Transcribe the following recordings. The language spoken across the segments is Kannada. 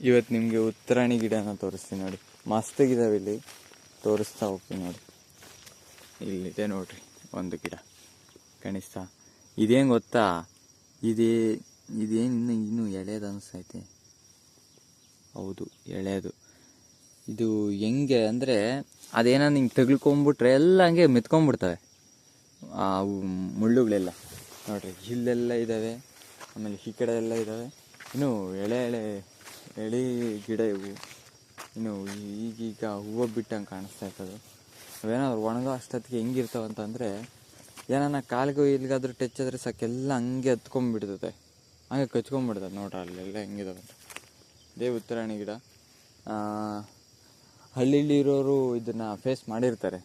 ಇವತ್ತು ನಿಮಗೆ ಉತ್ತರಾಣಿ ಗಿಡನ ತೋರಿಸ್ತೀನಿ ನೋಡಿ. ಮಸ್ತಾಗಿದ್ದಾವೆ ಇಲ್ಲಿ. ತೋರಿಸ್ತಾ ಹೋಗ್ತೀನಿ ನೋಡಿ. ಇಲ್ಲಿದೆ ನೋಡ್ರಿ ಒಂದು ಗಿಡ. ಕಾಣಿಸ್ತಾ ಇದೇನು ಗೊತ್ತಾ? ಇದೇ, ಇದೇನು ಇನ್ನು, ಇನ್ನೂ ಎಳೆಯದು ಅನಿಸ್ತೈತೆ ಹೌದು ಎಳೆಯದು ಇದು ಹೆಂಗೆ ಅಂದರೆ ಅದೇನೋ ಹಿಂಗೆ ತಗ್ಲ್ಕೊಂಬಿಟ್ರೆ ಎಲ್ಲ ಹಂಗೆ ಮೆತ್ಕೊಂಡ್ಬಿಡ್ತವೆ ಆ ಮುಳ್ಳುಗಳೆಲ್ಲ. ನೋಡ್ರಿ ಇಲ್ಲೆಲ್ಲ ಇದ್ದಾವೆ ಆಮೇಲೆ ಈ ಕಡೆ ಎಲ್ಲ ಇದ್ದಾವೆ ಇನ್ನು ಎಳೆ ಎಳೆ ಎಳೆ ಗಿಡ ಇವು. ಇನ್ನು ಈಗೀಗ ಹೂವು ಬಿಟ್ಟಂಗೆ ಕಾಣಿಸ್ತಾ ಇರ್ತದೆ. ಅವೇನಾದ್ರು ಒಣಗೋ ಅಷ್ಟೊತ್ತಿಗೆ ಹೆಂಗಿರ್ತಾವೆ ಅಂತಂದರೆ ಏನನ್ನ ಕಾಲಿಗೂ ಇಲ್ಲಿಗಾದ್ರೂ ಟಚ್ ಆದರೆ ಸಾಕೆಲ್ಲ ಹಂಗೆ ಹತ್ಕೊಂಡ್ಬಿಡ್ತದೆ ಹಂಗೆ ಕಚ್ಕೊಂಡ್ಬಿಡ್ತದೆ ನೋಡ್ರಿ ಅಲ್ಲೆಲ್ಲ ಹೆಂಗಿದಾವೆ ಅಂತ. ಇದೇ ಉತ್ತರಾಣಿ ಗಿಡ. ಹಳ್ಳಿಲಿರೋರು ಇದನ್ನು ಫೇಸ್ ಮಾಡಿರ್ತಾರೆ.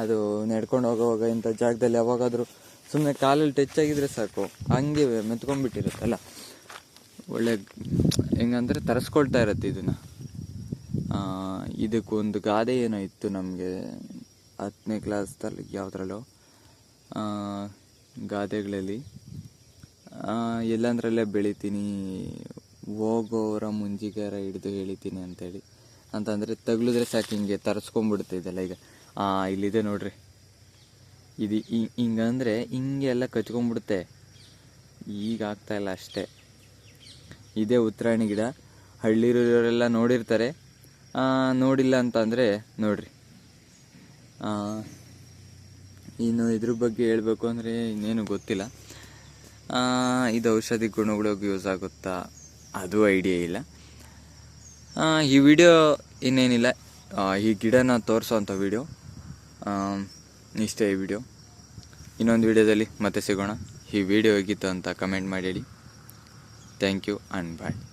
ಅದು ನಡ್ಕೊಂಡು ಹೋಗೋವಾಗ ಇಂಥ ಜಾಗದಲ್ಲಿ ಯಾವಾಗಾದರೂ ಸುಮ್ಮನೆ ಕಾಲಲ್ಲಿ ಟಚ್ ಆಗಿದ್ರೆ ಸಾಕು. ಹಂಗೆ ಮೆತ್ಕೊಂಡ್ಬಿಟ್ಟಿರುತ್ತಲ್ಲ ಒಳ್ಳೆ ಹೆಂಗಂದ್ರೆ ತರಿಸ್ಕೊಳ್ತಾ ಇರತ್ತೆ ಇದನ್ನು. ಇದಕ್ಕೊಂದು ಗಾದೆ ಏನೋ ಇತ್ತು ನಮಗೆ. ಹತ್ತನೇ ಕ್ಲಾಸ್ದಲ್ಲಿ ಯಾವುದ್ರಲ್ಲೋ ಗಾದೆಗಳಲ್ಲಿ. ಎಲ್ಲಂದ್ರಲ್ಲೇ ಬೆಳಿತೀನಿ, ಹೋಗೋರ ಮುಂಜಿಗಾರ ಹಿಡಿದು ಹೇಳಿತೀನಿ ಅಂತೇಳಿ. ಅಂತಂದರೆ ತಗ್ಲಿದ್ರೆ ಸಾಕು ಹಿಂಗೆ ತರಿಸ್ಕೊಂಡ್ಬಿಡುತ್ತೆ ಇದೆಲ್ಲ ಈಗ ಇಲ್ಲಿದೆ ನೋಡ್ರಿ. ಇದು ಹಿಂಗೆ ಹಿಂಗಂದ್ರೆ ಹಿಂಗೆ ಎಲ್ಲ ಕಚ್ಕೊಂಡ್ಬಿಡುತ್ತೆ. ಈಗ ಆಗ್ತಾಯಿಲ್ಲ ಅಷ್ಟೇ. ಇದೇ ಉತ್ತರಾಯಣಿ ಗಿಡ. ಹಳ್ಳಿರೋರೆಲ್ಲ ನೋಡಿರ್ತಾರೆ. ನೋಡಿಲ್ಲ ಅಂತಂದರೆ ನೋಡ್ರಿ. ಆ, ಇನ್ನು ಇದ್ರ ಬಗ್ಗೆ ಹೇಳಬೇಕು ಅಂದರೆ ಇನ್ನೇನು ಗೊತ್ತಿಲ್ಲ. ಇದು ಔಷಧಿ ಗುಣಗಳಿಗೆ ಯೂಸ್ ಆಗುತ್ತಾ? ಅದು ಐಡಿಯಾ ಇಲ್ಲ. ಈ ವಿಡಿಯೋ ಇನ್ನೇನಿಲ್ಲ. ಈ ಗಿಡನ ತೋರಿಸೋವಂಥ ವಿಡಿಯೋ. ಇಷ್ಟೇ ಈ ವಿಡಿಯೋ. ಇನ್ನೊಂದು ವಿಡಿಯೋದಲ್ಲಿ ಮತ್ತೆ ಸಿಗೋಣ. ಈ ವಿಡಿಯೋ ಹೇಗಿತ್ತು ಅಂತ ಕಮೆಂಟ್ ಮಾಡಿ Thank you and bye.